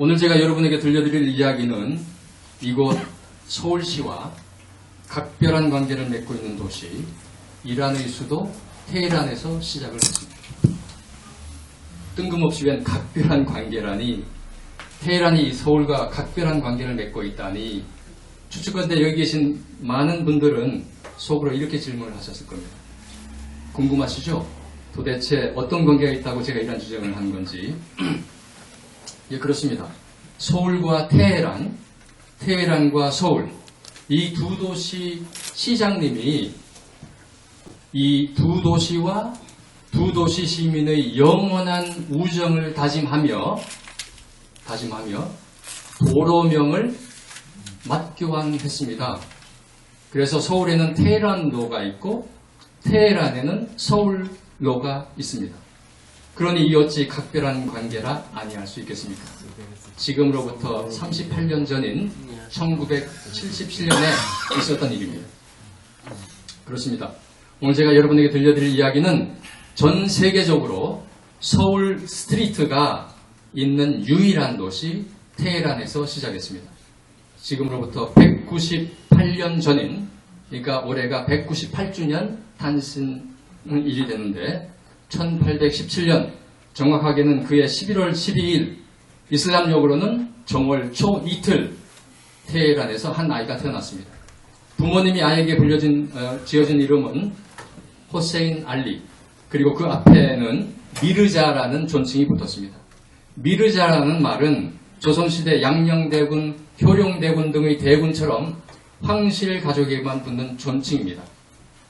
오늘 제가 여러분에게 들려드릴 이야기는 이곳 서울시와 각별한 관계를 맺고 있는 도시 이란의 수도 테헤란에서 시작을 했습니다. 뜬금없이 웬 각별한 관계라니 테헤란이 서울과 각별한 관계를 맺고 있다니 추측컨대 여기 계신 많은 분들은 속으로 이렇게 질문을 하셨을 겁니다. 궁금하시죠? 도대체 어떤 관계가 있다고 제가 이런 주장을 한 건지. 예, 그렇습니다. 서울과 테헤란, 테헤란과 서울, 이 두 도시 시장님이 이 두 도시와 두 도시 시민의 영원한 우정을 다짐하며, 다짐하며 도로명을 맞교환했습니다. 그래서 서울에는 테헤란로가 있고 테헤란에는 서울로가 있습니다. 그러니 이 어찌 각별한 관계라 아니할 수 있겠습니까? 지금으로부터 38년 전인 1977년에 있었던 일입니다. 그렇습니다. 오늘 제가 여러분에게 들려드릴 이야기는 전 세계적으로 서울 스트리트가 있는 유일한 도시 테헤란에서 시작했습니다. 지금으로부터 198년 전인, 그러니까 올해가 198주년 탄신일이 되는데, 1817년, 정확하게는 그해 11월 12일, 이슬람력으로는 정월 초 이틀, 테헤란에서 한 아이가 태어났습니다. 부모님이 아이에게 불려진, 어, 지어진 이름은 호세인 알리, 그리고 그 앞에는 미르자라는 존칭이 붙었습니다. 미르자라는 말은 조선시대 양녕대군, 효령대군 등의 대군처럼 황실 가족에게만 붙는 존칭입니다.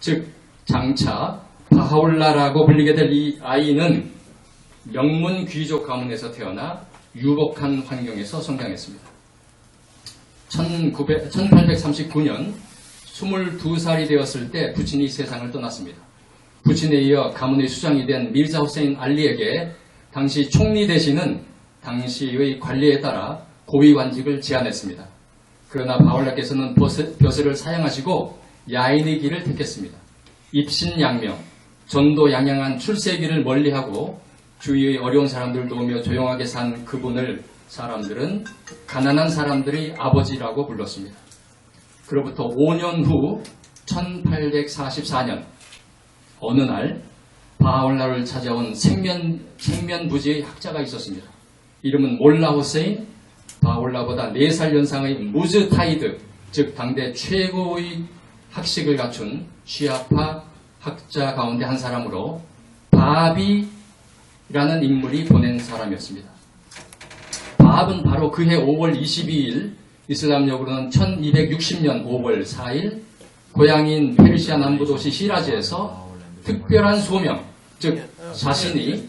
즉 장차 바하올라라고 불리게 될 이 아이는 명문 귀족 가문에서 태어나 유복한 환경에서 성장했습니다. 1900 1839년 22살이 되었을 때 부친이 세상을 떠났습니다. 부친에 이어 가문의 수장이 된 밀자 후세인 알리에게 당시 총리 대신은 당시의 관리에 따라 고위관직을 제안했습니다. 그러나 바울라께서는 벼슬을 사양하시고 야인의 길을 택했습니다. 입신양명, 전도 양양한 출세기를 멀리하고 주위의 어려운 사람들을 도우며 조용하게 산 그분을 사람들은 가난한 사람들의 아버지라고 불렀습니다. 그로부터 5년 후 1844년 어느 날 바하올라를 찾아온 생면, 생면부지의 학자가 있었습니다. 이름은 몰라 호세인, 바하올라보다 4살 연상의 무즈 타이드, 즉 당대 최고의 학식을 갖춘 쉬아파 학자 가운데 한 사람으로 바비라는 인물이 보낸 사람이었습니다. 바합은 바로 그해 5월 22일, 이슬람력으로는 1260년 5월 4일, 고향인 페르시아 남부도시 시라즈에서 특별한 소명, 즉 자신이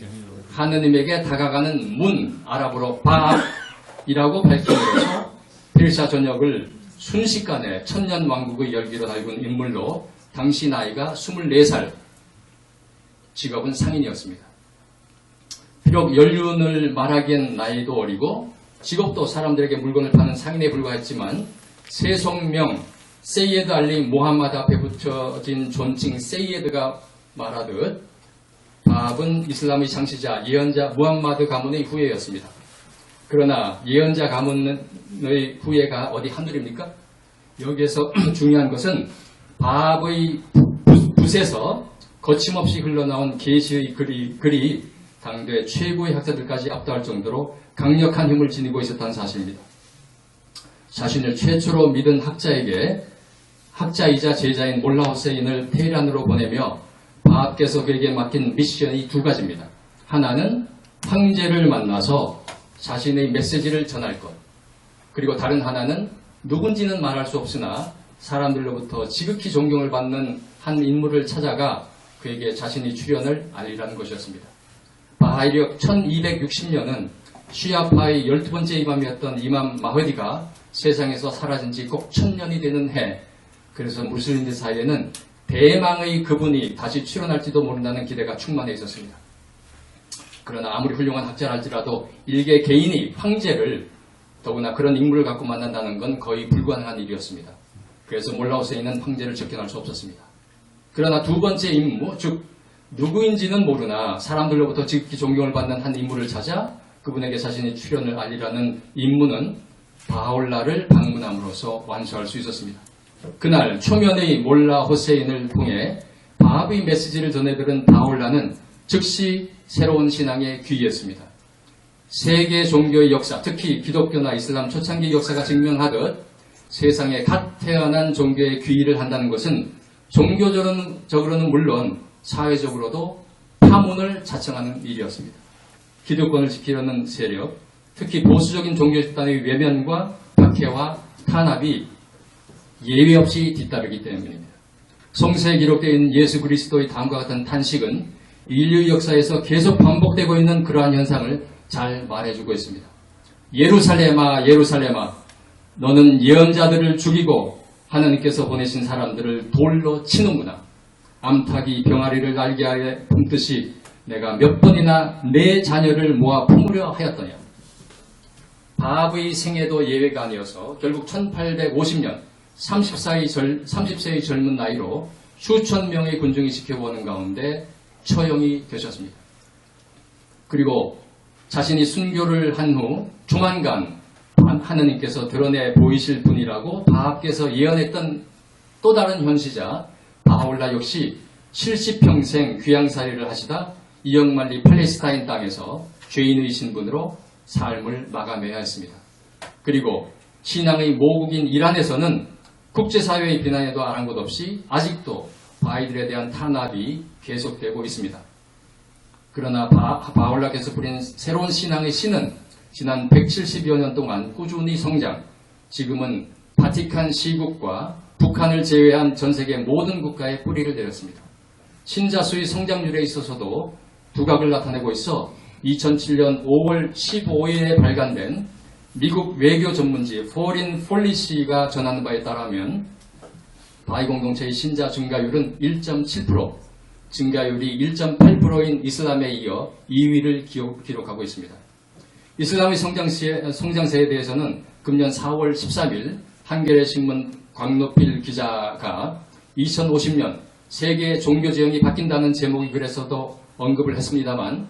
하느님에게 다가가는 문, 아랍어로 바이라고 밝힘으로써 페르시아 전역을 순식간에 천년 왕국의 열기로 달군 인물로 당시 나이가 24살, 직업은 상인이었습니다. 비록 연륜을 말하기엔 나이도 어리고 직업도 사람들에게 물건을 파는 상인에 불과했지만 세속명 세이에드 알리 모함마드 앞에 붙여진 존칭 세이에드가 말하듯 바합은 이슬람의 창시자 예언자 무함마드 가문의 후예였습니다. 그러나 예언자 가문의 후예가 어디 한둘입니까? 여기에서 중요한 것은 바합의 붓에서 거침없이 흘러나온 계시의 글이, 글이 당대 최고의 학자들까지 압도할 정도로 강력한 힘을 지니고 있었다는 사실입니다. 자신을 최초로 믿은 학자에게 학자이자 제자인 몰라 호세인을 테헤란으로 보내며 바합께서 그에게 맡긴 미션이 두 가지입니다. 하나는 황제를 만나서 자신의 메시지를 전할 것. 그리고 다른 하나는 누군지는 말할 수 없으나 사람들로부터 지극히 존경을 받는 한 인물을 찾아가 그에게 자신의 출연을 알리라는 것이었습니다. 바하이력 1260년은 쉬아파의 12번째 이맘이었던 이맘 마흐디가 세상에서 사라진 지 꼭 천년이 되는 해. 그래서 무슬림들 사이에는 대망의 그분이 다시 출연할지도 모른다는 기대가 충만해 있었습니다. 그러나 아무리 훌륭한 학자랄지라도 일개 개인이 황제를 더구나 그런 인물을 갖고 만난다는 건 거의 불가능한 일이었습니다. 그래서 몰라우세인은 황제를 접견할 수 없었습니다. 그러나 두 번째 임무, 즉 누구인지는 모르나 사람들로부터 지극히 존경을 받는 한 인물을 찾아 그 그분에게 자신의 출현을 알리라는 임무는 바울라를 방문함으로써 완수할 수 있었습니다. 그날 초면의 몰라 호세인을 통해 바합의 메시지를 전해들은 바울라는 즉시 새로운 신앙에 귀의했습니다. 세계 종교의 역사, 특히 기독교나 이슬람 초창기 역사가 증명하듯 세상에 갓 태어난 종교에 귀의를 한다는 것은 종교적으로는 물론 사회적으로도 파문을 자청하는 일이었습니다. 기득권을 지키려는 세력, 특히 보수적인 종교 집단의 외면과 박해와 탄압이 예외 없이 뒤따르기 때문입니다. 성서에 기록되어 있는 예수 그리스도의 다음과 같은 탄식은 인류 역사에서 계속 반복되고 있는 그러한 현상을 잘 말해주고 있습니다. 예루살렘아, 예루살렘아, 너는 예언자들을 죽이고 하나님께서 보내신 사람들을 돌로 치는구나. 암탉이 병아리를 날개하에 품듯이 내가 몇 번이나 내 자녀를 모아 품으려 하였더냐. 바합의 생애도 예외가 아니어서 결국 1850년 30세의, 젊, 30세의 젊은 나이로 수천 명의 군중이 지켜보는 가운데 처형이 되셨습니다. 그리고 자신이 순교를 한 후 조만간 하나님께서 드러내 보이실 분이라고 바합께서 예언했던 또 다른 현시자 바울라 역시 70평생 귀양살이를 하시다 이영만리 팔레스타인 땅에서 죄인의 신 분으로 삶을 마감해야 했습니다. 그리고 신앙의 모국인 이란에서는 국제사회의 비난에도 아랑곳 없이 아직도 바이들에 대한 탄압이 계속되고 있습니다. 그러나 바, 바울라께서 부린 새로운 신앙의 신은 지난 170여 년 동안 꾸준히 성장, 지금은 바티칸 시국과 북한을 제외한 전 세계 모든 국가에 뿌리를 내렸습니다. 신자 수의 성장률에 있어서도 두각을 나타내고 있어 2007년 5월 15일에 발간된 미국 외교 전문지 Foreign Policy가 전하는 바에 따르면 바이 공동체의 신자 증가율은 1.7%, 증가율이 1.8%인 이슬람에 이어 2위를 기록하고 있습니다. 이슬람의 성장세, 성장세에 대해서는 금년 4월 13일 한겨레 신문 광노필 기자가 2050년 세계 종교 지형이 바뀐다는 제목의 글에서도 언급을 했습니다만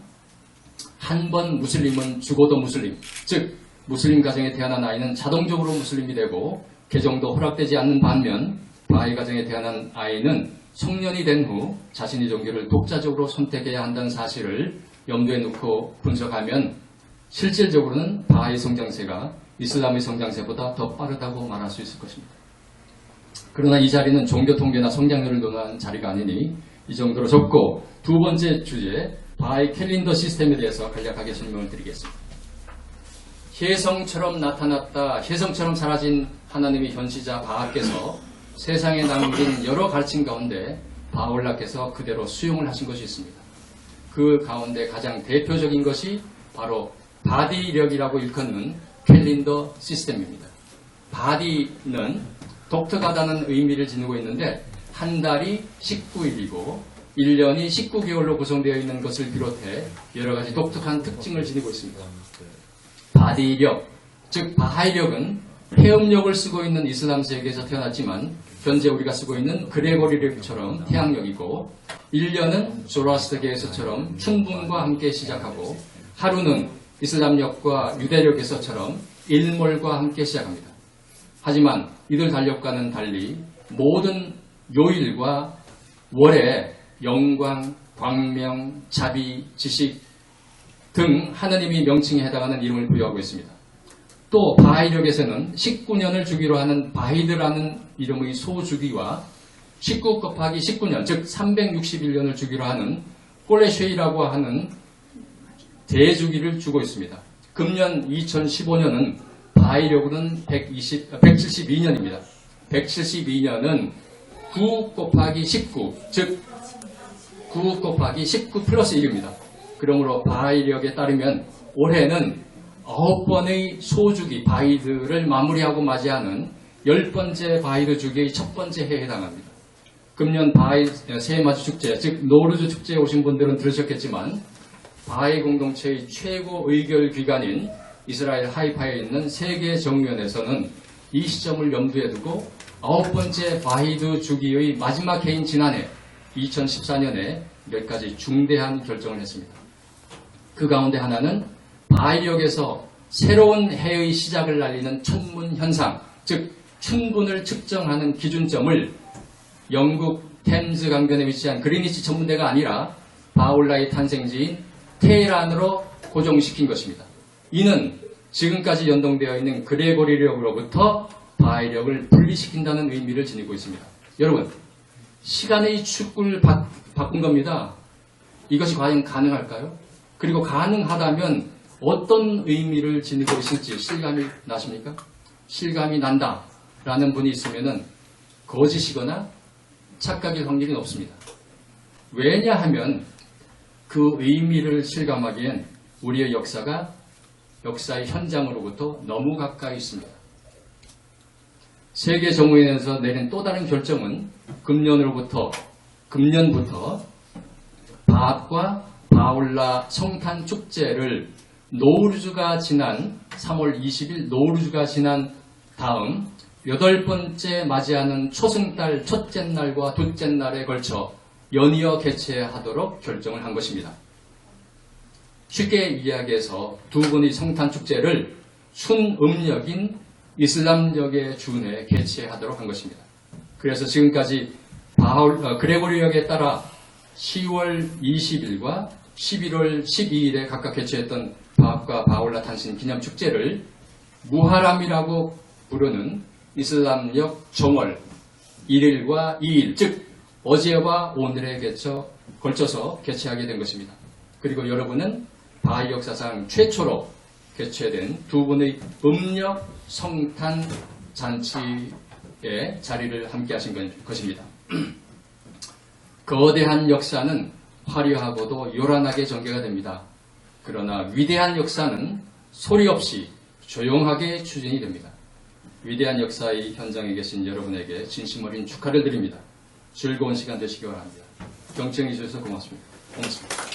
한 번 무슬림은 죽어도 무슬림, 즉 무슬림 가정에 태어난 아이는 자동적으로 무슬림이 되고 개정도 허락되지 않는 반면 바이 가정에 태어난 아이는 성년이 된 후 자신의 종교를 독자적으로 선택해야 한다는 사실을 염두에 놓고 분석하면 실질적으로는 바하의 성장세가 이슬람의 성장세보다 더 빠르다고 말할 수 있을 것입니다. 그러나 이 자리는 종교 통계나 성장률을 논하는 자리가 아니니 이 정도로 적고 두 번째 주제 바하의 캘린더 시스템에 대해서 간략하게 설명을 드리겠습니다. 혜성처럼 나타났다, 혜성처럼 사라진 하나님의 현시자 바하께서 세상에 남긴 여러 가르침 가운데 바울라께서 그대로 수용을 하신 것이 있습니다. 그 가운데 가장 대표적인 것이 바로 바디력이라고 일컫는 캘린더 시스템입니다. 바디는 독특하다는 의미를 지니고 있는데 한 달이 19일이고 1년이 19개월로 구성되어 있는 것을 비롯해 여러 가지 독특한 특징을 지니고 있습니다. 바디력, 즉 바하이력은 해음력을 쓰고 있는 이슬람 세계에서 태어났지만 현재 우리가 쓰고 있는 그레고리력처럼 태양력이고 1년은 조라스트계에서처럼 춘분과 함께 시작하고 하루는 이슬람력과 유대력에서처럼 일몰과 함께 시작합니다. 하지만 이들 달력과는 달리 모든 요일과 월에 영광, 광명, 자비, 지식 등 하느님이 명칭에 해당하는 이름을 부여하고 있습니다. 또 바하이력에서는 19년을 주기로 하는 바이드라는 이름의 소주기와 19 곱하기 19년, 즉 361년을 주기로 하는 폴레쉐이라고 하는 대주기를 주고 있습니다. 금년 2015년은 바이력으로는 120, 172년입니다. 172년은 9 곱하기 19, 즉 9 곱하기 19 플러스 1입니다. 그러므로 바이력에 따르면 올해는 9번의 소주기 바이드를 마무리하고 맞이하는 10번째 바이드 주기의 첫 번째 해에 해당합니다. 금년 바이 세마주 축제, 즉 노르즈 축제에 오신 분들은 들으셨겠지만 바하이 공동체의 최고 의결 기관인 이스라엘 하이파에 있는 세계 정면에서는 이 시점을 염두에 두고 아홉 번째 바히드 주기의 마지막 해인 지난해 2014년에 몇 가지 중대한 결정을 했습니다. 그 가운데 하나는 바이력에서 새로운 해의 시작을 알리는 천문 현상, 즉 춘분을 측정하는 기준점을 영국 템즈 강변에 위치한 그리니치 전문대가 아니라 바울라의 탄생지인 테헤란으로 고정시킨 것입니다. 이는 지금까지 연동되어 있는 그레고리력으로부터 바이력을 분리시킨다는 의미를 지니고 있습니다. 여러분, 시간의 축을 바, 바꾼 겁니다. 이것이 과연 가능할까요? 그리고 가능하다면 어떤 의미를 지니고 있을지 실감이 나십니까? 실감이 난다. 라는 분이 있으면은 거짓이거나 착각일 확률이 높습니다. 왜냐하면 그 의미를 실감하기엔 우리의 역사가 역사의 현장으로부터 너무 가까이 있습니다. 세계 정부에서 내린 또 다른 결정은 금년으로부터 금년부터 바합과 바울라 성탄 축제를 노르주가 지난 3월 20일 노르주가 지난 다음 여덟 번째 맞이하는 초승달 첫째 날과 둘째 날에 걸쳐 연이어 개최하도록 결정을 한 것입니다. 쉽게 이야기해서 두 번의 성탄 축제를 순음력인 이슬람력에 준해 개최하도록 한 것입니다. 그래서 지금까지 바울, 어, 그레고리역에 따라 10월 20일과 11월 12일에 각각 개최했던 바합과 바울라 탄신 기념 축제를 무하람이라고 부르는 이슬람력 정월 1일과 2일, 즉 어제와 오늘에 개쳐, 걸쳐서 개최하게 된 것입니다. 그리고 여러분은 바하이 역사상 최초로 개최된 두 분의 음력 성탄 잔치에 자리를 함께 하신 것- 것입니다. 거대한 역사는 화려하고도 요란하게 전개가 됩니다. 그러나 위대한 역사는 소리 없이 조용하게 추진이 됩니다. 위대한 역사의 현장에 계신 여러분에게 진심 어린 축하를 드립니다. 즐거운 시간 되시기 바랍니다. 경청해 주셔서 고맙습니다. 고맙습니다.